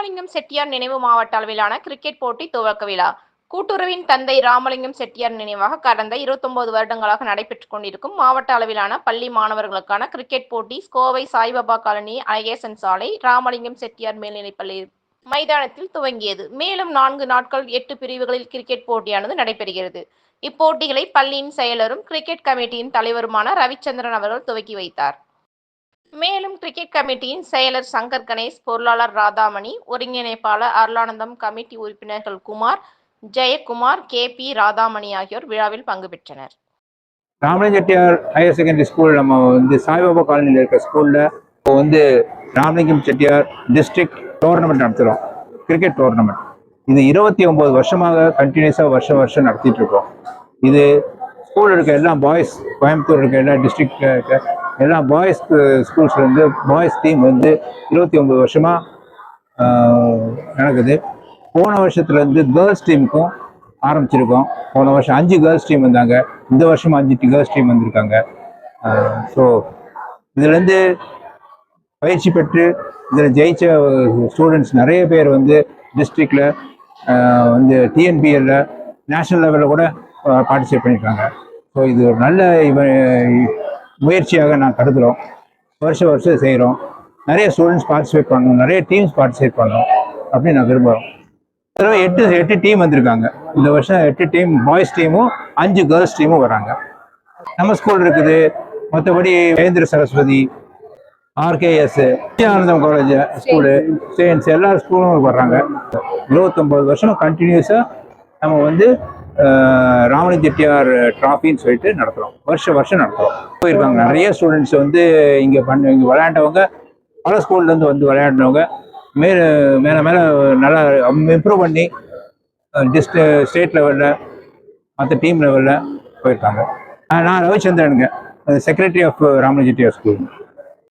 ராமலிங்கம் செட்டியார் நினைவு மாவட்ட அளவிலான கிரிக்கெட் போட்டி துவக்க விழா. கூட்டுறவின் தந்தை ராமலிங்கம் செட்டியார் நினைவாக கடந்த 29 வருடங்களாக நடைபெற்றுக் கொண்டிருக்கும் மாவட்ட அளவிலான பள்ளி மாணவர்களுக்கான கிரிக்கெட் போட்டி கோவை சாய்பாபா காலனி அழகேசன் சாலை ராமலிங்கம் செட்டியார் மேல்நிலைப்பள்ளி மைதானத்தில் துவங்கியது. மேலும் நான்கு நாட்கள் எட்டு பிரிவுகளில் கிரிக்கெட் போட்டியானது நடைபெறுகிறது. இப்போட்டிகளை பள்ளியின் செயலரும் கிரிக்கெட் கமிட்டியின் தலைவருமான ரவிச்சந்திரன் அவர்கள் துவக்கி வைத்தார். மேலும் கிரிக்கெட் கமிட்டியின் செயலர் சங்கர் கணேஷ் பொருளாளர் ராதாமணி ஒருங்கிணைப்பாளர் அருளானந்தம் கமிட்டி உறுப்பினர்கள் குமார் ஜெயக்குமார் கே பி ராதாமணி ஆகியோர் விழாவில் பங்கு பெற்றனர். Ramalinga Chettiar higher secondary school நம்ம வந்து சாய்பாபா காலனியில் இருக்கிற ஸ்கூலில் இப்போ வந்து ராமலிங்கம் செட்டியார் டிஸ்ட்ரிக்ட் டோர்னமெண்ட் நடத்துகிறோம் கிரிக்கெட் டோர்னமெண்ட் இது இருபத்தி ஒம்பது வருஷமாக கண்டினியூஸாக வருஷம் வருஷம் நடத்திட்டு இருக்கோம். இது ஸ்கூலில் இருக்க எல்லா பாய்ஸ் கோயம்புத்தூர் இருக்க எல்லா டிஸ்ட்ரிக்ட் இருக்க எல்லாம் பாய்ஸ் ஸ்கூல்ஸ்லேருந்து பாய்ஸ் டீம் வந்து இருபத்தி ஒம்பது வருஷமாக நடக்குது. போன வருஷத்துலேருந்து கேர்ள்ஸ் டீமுக்கும் ஆரம்பிச்சிருக்கோம். போன வருஷம் அஞ்சு கேர்ள்ஸ் டீம் வந்தாங்க. இந்த வருஷம் அஞ்சு கேர்ள்ஸ் டீம் வந்திருக்காங்க. ஸோ இதுலேருந்து பயிற்சி பெற்று இதில் ஜெயிச்ச ஸ்டூடெண்ட்ஸ் நிறைய பேர் வந்து டிஸ்ட்ரிக்டில் வந்து டிஎன்பிஎல்ல நேஷ்னல் லெவலில் கூட பார்ட்டிசிபேட் பண்ணியிருக்காங்க ஸோ இது ஒரு நல்ல இவ முயற்சியாக நான் கருதுகிறோம் வருஷம் வருஷம் செய்கிறோம் நிறைய ஸ்டூடெண்ட்ஸ் பார்ட்டிசிபேட் பண்ணணும் நிறைய டீம்ஸ் பார்ட்டிசிபேட் பண்ணணும் அப்படின்னு நான் விரும்புகிறோம் தடவை எட்டு எட்டு டீம் வந்திருக்காங்க. இந்த வருஷம் எட்டு டீம் பாய்ஸ் டீமும் அஞ்சு கேர்ள்ஸ் டீமும் வராங்க. நம்ம ஸ்கூல் இருக்குது. மற்றபடி Mahendra Saraswathi RKS Anandam college school Stanes எல்லா ஸ்கூலும் வர்றாங்க. இருபத்தொம்பது வருஷம் கண்டினியூஸாக நம்ம வந்து ராமணி செட்டியார் ட்ராஃபின்னு சொல்லிட்டு நடத்துகிறோம் வருஷம் வருஷம் நடத்துகிறோம் போயிருக்காங்க. நிறைய ஸ்டூடெண்ட்ஸ் வந்து இங்கே பண்ண இங்கே விளையாண்டவங்க பல ஸ்கூல்லேருந்து வந்து விளையாடினவங்க மேலே மேலே மேலே நல்லா இம்ப்ரூவ் பண்ணி டிஸ்ட் ஸ்டேட் லெவலில் மற்ற டீம் லெவலில் போயிருக்காங்க. நான் ரவிச்சந்திரனுங்க. Secretary of Ramalinga school